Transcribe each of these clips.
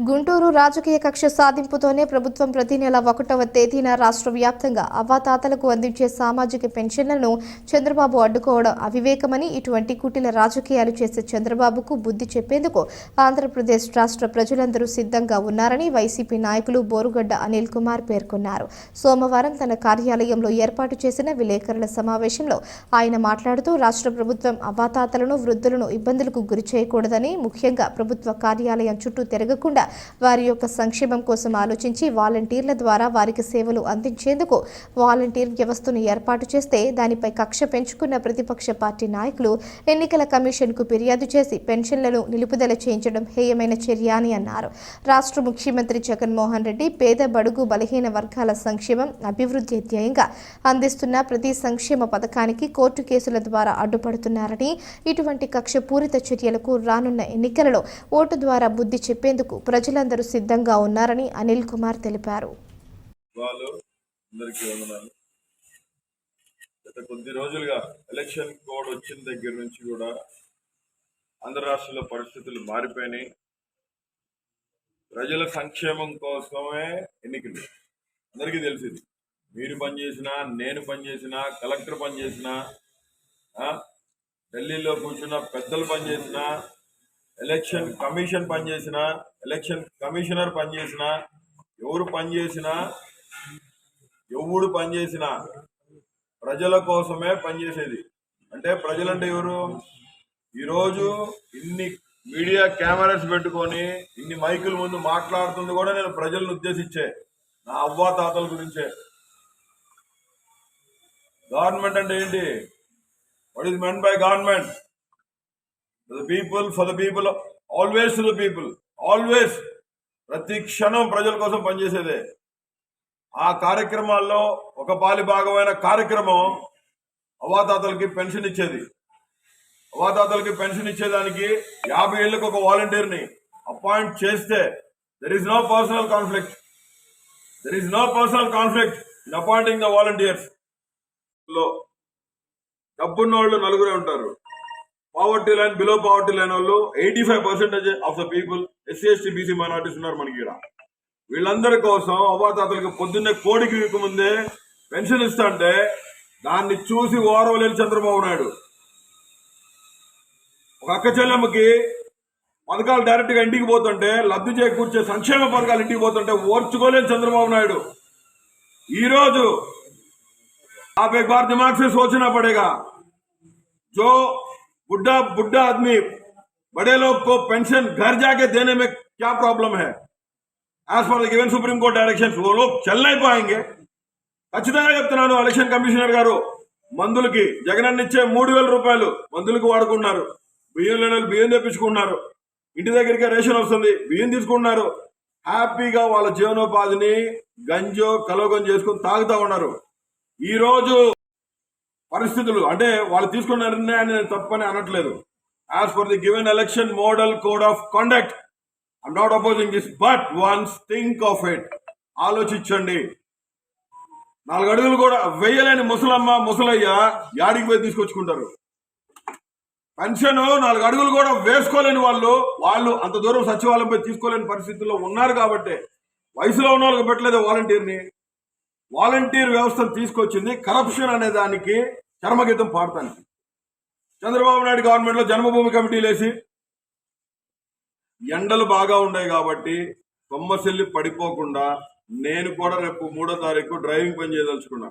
గుంటూరు రాజకీయ కక్ష సాధింపుతోనే ప్రభుత్వం ప్రతి నెల ఒకటవ తేదీన రాష్ట్ర వ్యాప్తంగా అవ్వాతాతలకు అందించే సామాజిక పెన్షన్లను చంద్రబాబు అడ్డుకోవడం అవివేకమని ఇటువంటి కుటిల రాజకీయాలు చేసే చంద్రబాబుకు బుద్ధి చెప్పేందుకు ఆంధ్రప్రదేశ్ రాష్ట్ర ప్రజలందరూ సిద్ధంగా ఉన్నారని వైసీపీ నాయకులు బోరుగడ్డ అనిల్ కుమార్ పేర్కొన్నారు. సోమవారం తన కార్యాలయంలో ఏర్పాటు చేసిన విలేకరుల సమావేశంలో ఆయన మాట్లాడుతూ రాష్ట్ర ప్రభుత్వం అవ్వాతాతలను వృద్ధులను ఇబ్బందులకు గురి చేయకూడదని ముఖ్యంగా ప్రభుత్వ కార్యాలయం చుట్టూ తిరగకుండా వారి యొక్క సంక్షేమం కోసం ఆలోచించి వాలంటీర్ల ద్వారా వారికి సేవలు అందించేందుకు వాలంటీర్ వ్యవస్థను ఏర్పాటు చేస్తే దానిపై కక్ష పెంచుకున్న ప్రతిపక్ష పార్టీ నాయకులు ఎన్నికల కమిషన్కు ఫిర్యాదు చేసి పెన్షన్లను నిలుపుదల చేయించడం హేయమైన చర్య అని అన్నారు. రాష్ట్ర ముఖ్యమంత్రి జగన్మోహన్ రెడ్డి పేద బడుగు బలహీన వర్గాల సంక్షేమం అభివృద్ధి ధ్యేయంగా అందిస్తున్న ప్రతి సంక్షేమ పథకానికి కోర్టు కేసుల ద్వారా అడ్డుపడుతున్నారని ఇటువంటి కక్షపూరిత చర్యలకు రానున్న ఎన్నికలలో ఓటు ద్వారా బుద్ధి చెప్పేందుకు ప్రజలందరూ సిద్ధంగా ఉన్నారని అనిల్ కుమార్ తెలిపారు. వాళ్ళు అందరికీ గత కొద్ది రోజులుగా ఎలక్షన్ కోడ్ వచ్చిన దగ్గర నుంచి కూడా ఆంధ్ర రాష్ట్రంలో పరిస్థితులు మారిపోయినాయి. ప్రజల సంక్షేమం కోసమే ఎన్నికలు. అందరికీ తెలిసింది. మీరు పనిచేసినా నేను పనిచేసినా కలెక్టర్ పనిచేసినా ఢిల్లీలో కూర్చున్న పెద్దలు పనిచేసినా ఎలక్షన్ కమిషన్ పనిచేసినా ఎలక్షన్ కమిషనర్ పనిచేసినా ఎవరు పనిచేసినా ఎవడు పనిచేసినా ప్రజల కోసమే పనిచేసేది అంటే ప్రజలంటే ఎవరు? ఈరోజు ఇన్ని మీడియా కెమెరాస్ పెట్టుకొని ఇన్ని మైకుల ముందు మాట్లాడుతుంది కూడా నేను ప్రజలను ఉద్దేశించే నా అవ్వా తాతల గురించే. గవర్నమెంట్ అంటే ఏంటి? What is meant by government the people for the people always to the people always ప్రతి క్షణం ప్రజల కోసం పనిచేసేదే. ఆ కార్యక్రమాల్లో ఒక పాలి భాగమైన కార్యక్రమం అవాతాతలకి పెన్షన్ ఇచ్చేది. అవాతాతలకి పెన్షన్ ఇచ్చేదానికి యాభై ఏళ్ళకి ఒక వాలంటీర్ని అపాయింట్ చేస్తే there is no personal conflict there is no personal conflict in appointing the వాలంటీర్స్లో డబ్బున్న వాళ్ళు నలుగురే ఉంటారు. poverty line below poverty line వాళ్ళు eighty five percentage of the people SC ST BC minorities ఉన్నారు మనకి ఇక్కడ వీళ్ళందరి కోసం అవ్వాతాతలకు పొద్దున్నే కోడికి వీక ముందే పెన్షన్ ఇస్తా అంటే దాన్ని చూసి ఓరవలేని చంద్రబాబు నాయుడు ఒక అక్క చెల్లెమ్మకి పథకాలు డైరెక్ట్ గా ఇంటికి పోతుంటే లబ్ధి చేకూర్చే సంక్షేమ పథకాలు ఇంటికి పోతుంటే ఓర్చుకోలేని చంద్రబాబు నాయుడు ఈ రోజు आप एक बार दिमाग से सोचना पड़ेगा जो बुढ़ा बुढ़ा आदमी बड़े लोग को पेंशन घर जाके देने में क्या प्रॉब्लम है as for the given Supreme Court direction वो लोग चल नहीं पाएंगे ఖచ్చితంగా చెప్తున్నాను ఎలక్షన్ కమిషనర్ గారు మందులకి జగనన్న ఇచ్చే మూడు వేల రూపాయలు మందులకు వాడుకున్నారు బియ్యం లేని వాళ్ళు బియ్యం తెప్పించుకున్నారు ఇంటి దగ్గరికి రేషన్ వస్తుంది బియ్యం తీసుకుంటున్నారు హ్యాపీగా వాళ్ళ జీవనోపాధిని గంజో కలోగం చేసుకుని తాగుతా ఉన్నారు ఈ రోజు పరిస్థితులు. అంటే వాళ్ళు తీసుకున్న నిర్ణయాన్ని నేను తప్పని అనట్లేదు. As for the given election model code of conduct I'm not opposing this but once think of it ఆలోచించండి. నాలుగు అడుగులు కూడా వెయ్యలేని ముసలమ్మ ముసలయ్య యాడికి పోయి తీసుకొచ్చుకుంటారు. పెన్షన్ నాలుగు అడుగులు కూడా వేసుకోలేని వాళ్ళు వాళ్ళు అంత దూరం సచివాలయంపై తీసుకోలేని పరిస్థితుల్లో ఉన్నారు కాబట్టి. వయసులో ఉన్న వాళ్ళకి పెట్టలేదు వాలంటీర్ని వాలంటీర్ వ్యవస్థను తీసుకొచ్చింది కరప్షన్ అనే దానికి చర్మగీతం పాడతానికి. చంద్రబాబు నాయుడు గవర్నమెంట్లో జన్మభూమి కమిటీలు వేసి ఎండలు బాగా ఉన్నాయి కాబట్టి కొమ్మసిల్లి పడిపోకుండా నేను కూడా రేపు మూడో తారీఖు డ్రైవింగ్ పని చేయదలుచుకున్నా.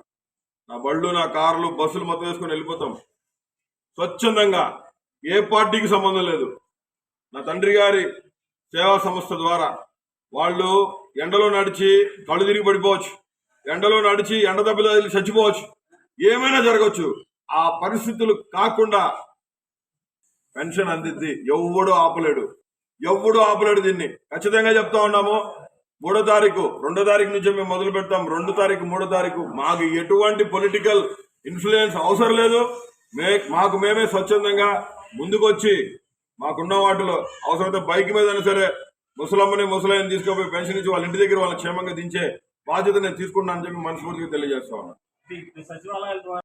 నా బళ్ళు నా కార్లు బస్సులు మొత్తం వేసుకొని వెళ్ళిపోతాం. స్వచ్ఛందంగా. ఏ పార్టీకి సంబంధం లేదు. నా తండ్రి గారి సేవా సంస్థ ద్వారా వాళ్ళు ఎండలో నడిచి కళ్ళు తిరిగి పడిపోవచ్చు. ఎండలో నడిచి ఎండ దెబ్బలు చచ్చిపోవచ్చు. ఏమైనా జరగవచ్చు ఆ పరిస్థితులు కాకుండా పెన్షన్ అందిద్ది. ఎవ్వడు ఆపలేడు. ఎవడు ఆపలేడు దీన్ని. ఖచ్చితంగా చెప్తా ఉన్నాము. మూడో తారీఖు రెండో తారీఖు నుంచి మేము మొదలు పెడతాం. రెండో తారీఖు మూడో తారీఖు. మాకు ఎటువంటి పొలిటికల్ ఇన్ఫ్లుయెన్స్ అవసరం లేదు. మే మాకు మేమే స్వచ్ఛందంగా ముందుకొచ్చి మాకున్న వాటిలో అవసరమైతే బైక్ మీద అయినా సరే ముసలమ్మని ముసలాయని తీసుకుపోయి పెన్షన్ ఇచ్చి వాళ్ళ ఇంటి దగ్గర వాళ్ళని క్షేమంగా దించే బాధ్యత నేను తీసుకున్నానని చెప్పి మనస్ఫూర్తిగా తెలియజేస్తా ఉన్నాను ఈ సచివాలయాల ద్వారా